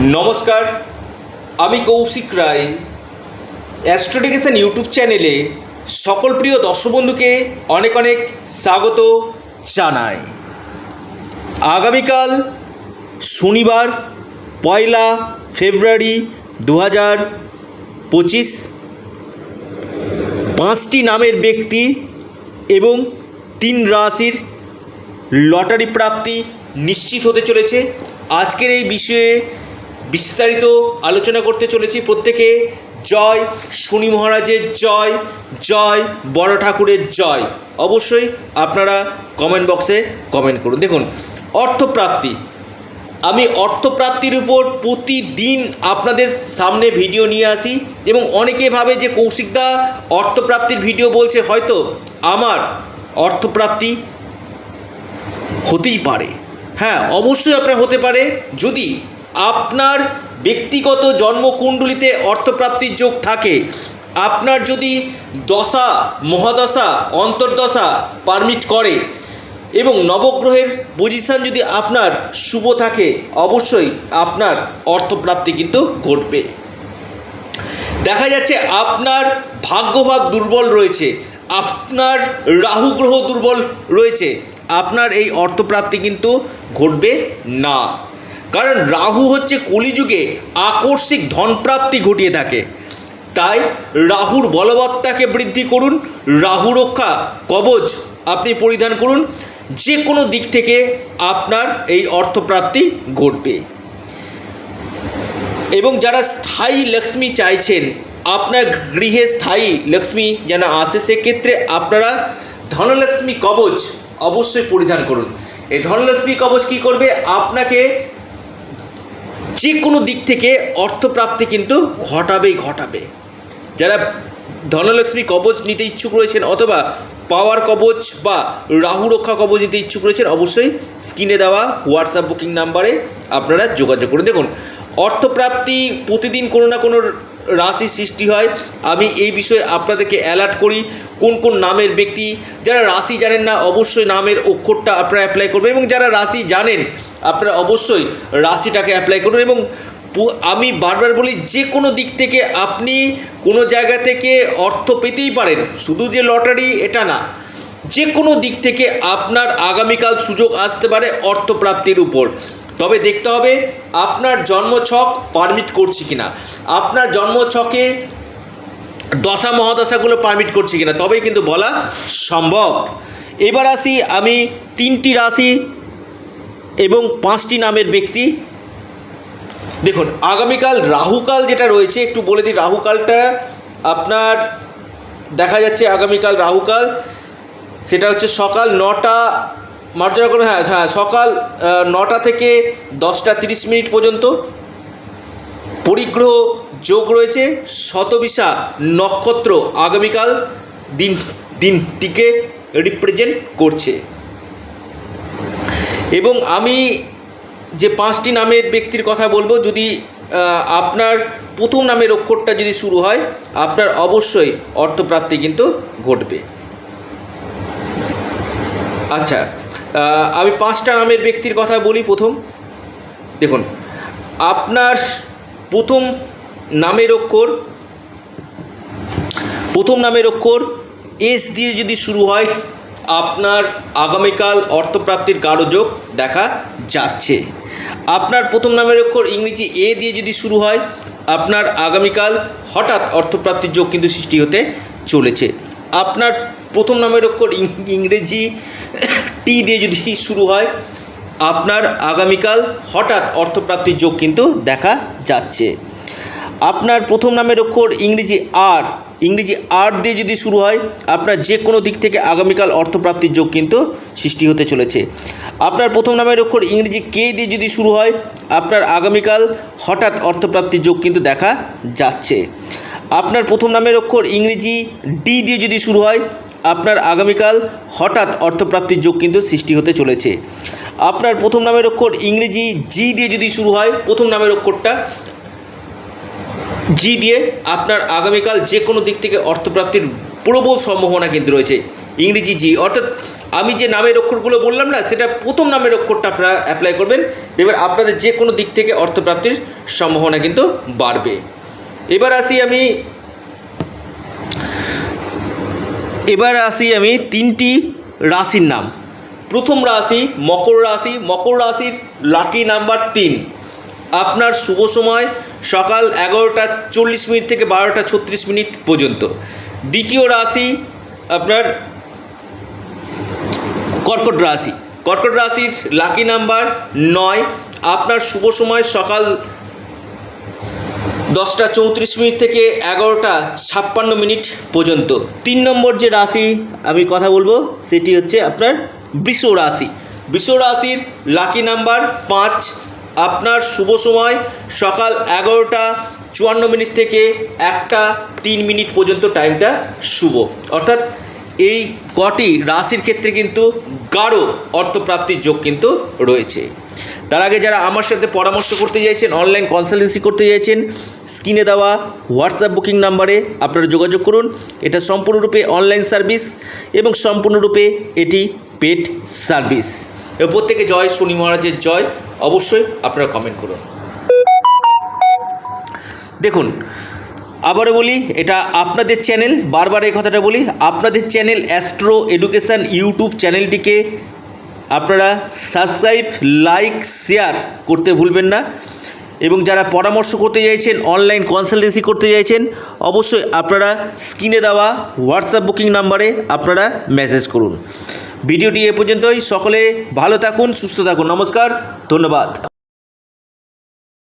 নমস্কার, আমি কৌশিক রায়। অ্যাস্ট্রোডিকেশন ইউটিউব চ্যানেলে সকল প্রিয় দর্শক বন্ধুকে অনেক অনেক স্বাগত জানাই। আগামীকাল শনিবার, পয়লা ফেব্রুয়ারি দু হাজার পঁচিশ। পাঁচটি নামের ব্যক্তি এবং তিন রাশির লটারি প্রাপ্তি নিশ্চিত হতে চলেছে। আজকের এই বিষয়ে বিস্তারিত আলোচনা করতে চলেছি প্রত্যেকে। জয় শনি মহারাজের জয় জয় বড় ঠাকুরের জয়। অবশ্যই আপনারা কমেন্ট বক্সে কমেন্ট করুন। দেখুন, অর্থপ্রাপ্তি। আমি অর্থপ্রাপ্তির উপর প্রতিদিন আপনাদের সামনে ভিডিও নিয়ে আসি এবং অনেকে ভাবে যে কৌশিকদা অর্থপ্রাপ্তির ভিডিও বলছে, হয়তো আমার অর্থপ্রাপ্তি হতেই পারে। হ্যাঁ অবশ্যই আপনার হতে পারে। যদি আপনার ব্যক্তিগত জন্মকুণ্ডলিতে অর্থপ্রাপ্তির যোগ থাকে। আপনার যদি দশা, মহাদশা, অন্তর্দশা পারমিট করে এবং নবগ্রহের পজিশান যদি আপনার শুভ থাকে, অবশ্যই আপনার অর্থপ্রাপ্তি কিন্তু ঘটবে। দেখা যাচ্ছে আপনার ভাগ্যভাগ দুর্বল রয়েছে, আপনার রাহু গ্রহ দুর্বল রয়েছে, আপনার এই অর্থপ্রাপ্তি কিন্তু ঘটবে না। কারণ রাহু হচ্ছে কলিযুগে আকস্মিক ধনপ্রাপ্তি ঘটিয়ে থাকে। তাই রাহুর বলবত্তাকে বৃদ্ধি করুন, রাহু রক্ষা কবচ আপনি পরিধান করুন যে কোনো দিক থেকে আপনার এই অর্থপ্রাপ্তি ঘটবে। এবং যারা স্থায়ী লক্ষ্মী চাইছেন, আপনার গৃহে স্থায়ী লক্ষ্মী যেন আসে, সেক্ষেত্রে আপনারা ধনলক্ষ্মী কবচ অবশ্যই পরিধান করুন। এই ধনলক্ষ্মী কবচ কী করবে? আপনাকে যে কোনো দিক থেকে অর্থপ্রাপ্তি কিন্তু ঘটাবেই ঘটাবে। যারা ধনলক্ষ্মী কবচ নিতে ইচ্ছুক রয়েছেন অথবা পাওয়ার কবচ বা রাহু রক্ষা কবচ নিতে ইচ্ছুক রয়েছেন, অবশ্যই স্ক্রিনে দেওয়া হোয়াটসঅ্যাপ বুকিং নাম্বারে আপনারা যোগাযোগ করে দেখুন, অর্থপ্রাপ্তি প্রতিদিন কোনো না কোনো রাশি সৃষ্টি হয়। আমি এই বিষয়ে আপনাদেরকে অ্যালার্ট করি, কোন কোন নামের ব্যক্তি, যারা রাশি জানেন না, অবশ্যই নামের অক্ষরটা আপনারা অ্যাপ্লাই করবেন এবং যারা রাশি জানেন আপনারা অবশ্যই রাশিটাকে অ্যাপ্লাই করুন এবং আমি বারবার বলি যে কোনো দিক থেকে আপনি কোনো জায়গা থেকে অর্থ পেতেই পারেন। শুধু যে লটারি, এটা না। যে কোনো দিক থেকে আপনার আগামীকাল সুযোগ আসতে পারে অর্থপ্রাপ্তির উপর। তবে দেখতে হবে আপনার জন্মছক পারমিট করছে কিনা। আপনার জন্মছকে দশা মহাদশাগুলো পারমিট করছে কিনা, তবেই কিন্তু বলা সম্ভব। এবার আসি আমি তিনটি রাশি এবং পাঁচটি নামের ব্যক্তি। দেখুন, আগামীকাল রাহুকাল যেটা রয়েছে, একটু বলে দিই, রাহুকালটা আপনার দেখা যাচ্ছে আগামীকাল রাহুকাল। সেটা হচ্ছে সকাল নটা, মার্জনা করে হ্যাঁ হ্যাঁ সকাল নটা থেকে দশটা তিরিশ মিনিট পর্যন্ত। পরিগ্রহ যোগ রয়েছে, শতবিশা নক্ষত্র আগামীকাল দিন, দিনটিকে রিপ্রেজেন্ট করছে। এবং আমি যে পাঁচটি নামের ব্যক্তির কথা বলব, যদি আপনার প্রথম নামের অক্ষরটা যদি শুরু হয়, আপনার অবশ্যই অর্থপ্রাপ্তি কিন্তু ঘটবে। আচ্ছা আমি পাঁচটা নামের ব্যক্তির কথা বলি প্রথম। দেখুন, আপনার প্রথম নামের অক্ষর, প্রথম নামের অক্ষর এস দিয়ে যদি শুরু হয় আপনার আগামীকাল অর্থপ্রাপ্তির কারোযোগ দেখা যাচ্ছে। আপনার প্রথম নামের অক্ষর ইংরেজি এ দিয়ে যদি শুরু হয়, আপনার আগামীকাল হঠাৎ অর্থপ্রাপ্তির যোগ কিন্তু সৃষ্টি হতে চলেছে। আপনার প্রথম নামের অক্ষর ইংরেজি টি দিয়ে যদি শুরু হয়, আপনার আগামীকাল হঠাৎ অর্থপ্রাপ্তির যোগ কিন্তু দেখা যাচ্ছে। আপনার প্রথম নামের অক্ষর ইংরেজি আর ইংরেজি আর দিয়ে যদি শুরু হয়, আপনার যে কোনো দিক থেকে আগামীকাল অর্থপ্রাপ্তির যোগ কিন্তু সৃষ্টি হতে চলেছে। আপনার প্রথম নামের অক্ষর ইংরেজি কে দিয়ে যদি শুরু হয়, আপনার আগামীকাল হঠাৎ অর্থপ্রাপ্তির যোগ কিন্তু দেখা যাচ্ছে। আপনার প্রথম নামের অক্ষর ইংরেজি ডি দিয়ে যদি শুরু হয়, আপনার আগামীকাল হঠাৎ অর্থপ্রাপ্তির যোগ কিন্তু সৃষ্টি হতে চলেছে। আপনার প্রথম নামের অক্ষর ইংরেজি জি দিয়ে যদি শুরু হয়, প্রথম নামের অক্ষরটা জি দিয়ে আপনার আগামীকাল যে কোনো দিক থেকে অর্থপ্রাপ্তির প্রবল সম্ভাবনা কিন্তু রয়েছে। ইংরেজি জি, অর্থাৎ আমি যে নামের অক্ষরগুলো বললাম না, সেটা প্রথম নামের অক্ষরটা আপনারা অ্যাপ্লাই করবেন। এবার আপনাদের যে কোনো দিক থেকে অর্থপ্রাপ্তির সম্ভাবনা কিন্তু বাড়বে। এবার আসি আমি, এবার আসি আমি তিনটি রাশির নাম। প্রথম রাশি মকর রাশি, মকর রাশির লাকি নাম্বার তিন। আপনার শুভ সময় সকাল এগারোটা চল্লিশ মিনিট থেকে বারোটা ছত্রিশ মিনিট পর্যন্ত। দ্বিতীয় রাশি আপনার কর্কট রাশি। কর্কট রাশির লাকি নাম্বার নয়। আপনার শুভ সময় সকাল দশটা চৌত্রিশ মিনিট থেকে এগারোটা ছাপ্পান্ন মিনিট পর্যন্ত। তিন নম্বর যে রাশি আমি কথা বলব, সেটি হচ্ছে আপনার বৃষ রাশি। বৃষ রাশির লাকি নাম্বার পাঁচ। আপনার শুভ সময়। সকাল এগারোটা চুয়ান্ন মিনিট থেকে একটা তিন মিনিট পর্যন্ত টাইমটা শুভ। অর্থাৎ এই কটি রাশির ক্ষেত্রে কিন্তু গাঢ় অর্থপ্রাপ্তির যোগ কিন্তু রয়েছে। তার আগে যারা আমার সাথে পরামর্শ করতে চাইছেন অনলাইন কনসালটেন্সি করতে চাইছেন স্ক্রিনে দেওয়া হোয়াটসঅ্যাপ বুকিং নাম্বারে আপনারা যোগাযোগ করুন। এটা সম্পূর্ণরূপে অনলাইন সার্ভিস এবং সম্পূর্ণরূপে এটি পেড সার্ভিস প্রত্যেকে জয় শনি মহারাজের জয়। অবশ্যই আপনারা কমেন্ট করুন। দেখুন, আবারও বলি, এটা আপনাদের চ্যানেল বারবার এই কথাটা বলি, আপনাদের চ্যানেল অ্যাস্ট্রো এডুকেশান ইউটিউব চ্যানেলটিকে আপনারা সাবস্ক্রাইব লাইক শেয়ার করতে ভুলবেন না। এবং যারা পরামর্শ করতে চাইছেন অনলাইন কনসালটেন্সি করতে চাইছেন, অবশ্যই আপনারা স্ক্রিনে দেওয়া হোয়াটসঅ্যাপ বুকিং নাম্বারে আপনারা মেসেজ করুন। ভিডিওটি এ পর্যন্তই। সকলে ভালো থাকুন, সুস্থ থাকুন। নমস্কার, ধন্যবাদ।